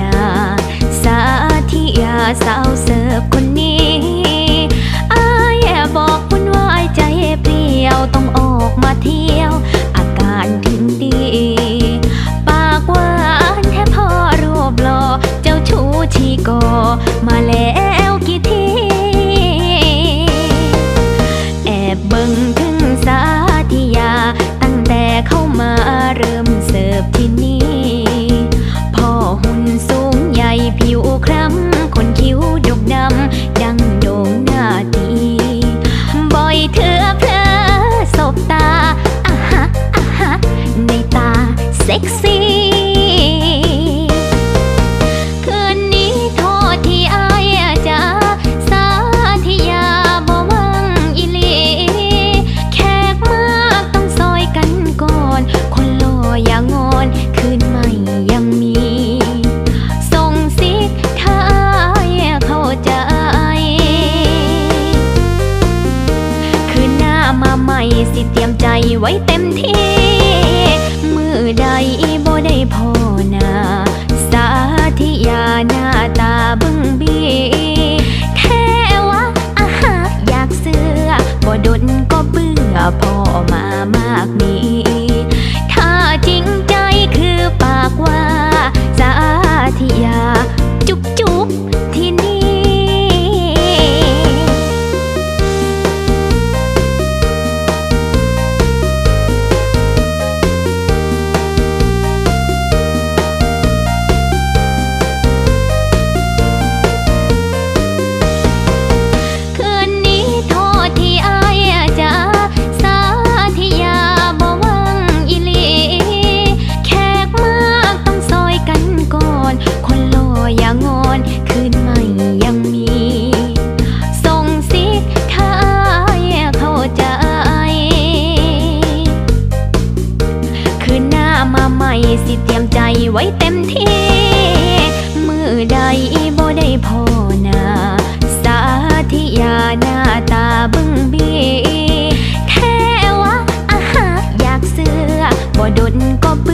นา สาธิยาสาว ซ็กซี่ คืนนี้โทษที่อายจะสาธิยาบ่วังอิลีแขกมากต้องซอยกันก่อน คนรออย่างงอนคืนใหม่ยังมี ส่งสิกถ้าเขาใจ คืนหน้ามาใหม่สิเตรียมใจไว้เต็มที่ สิเตรียมใจไว้เต็มที่ มือใดบ่ได้พ่อนาสาธิยาหน้าตาบึ้งบีแท้วะอาหาอยากเสือบ่ดนก็ปื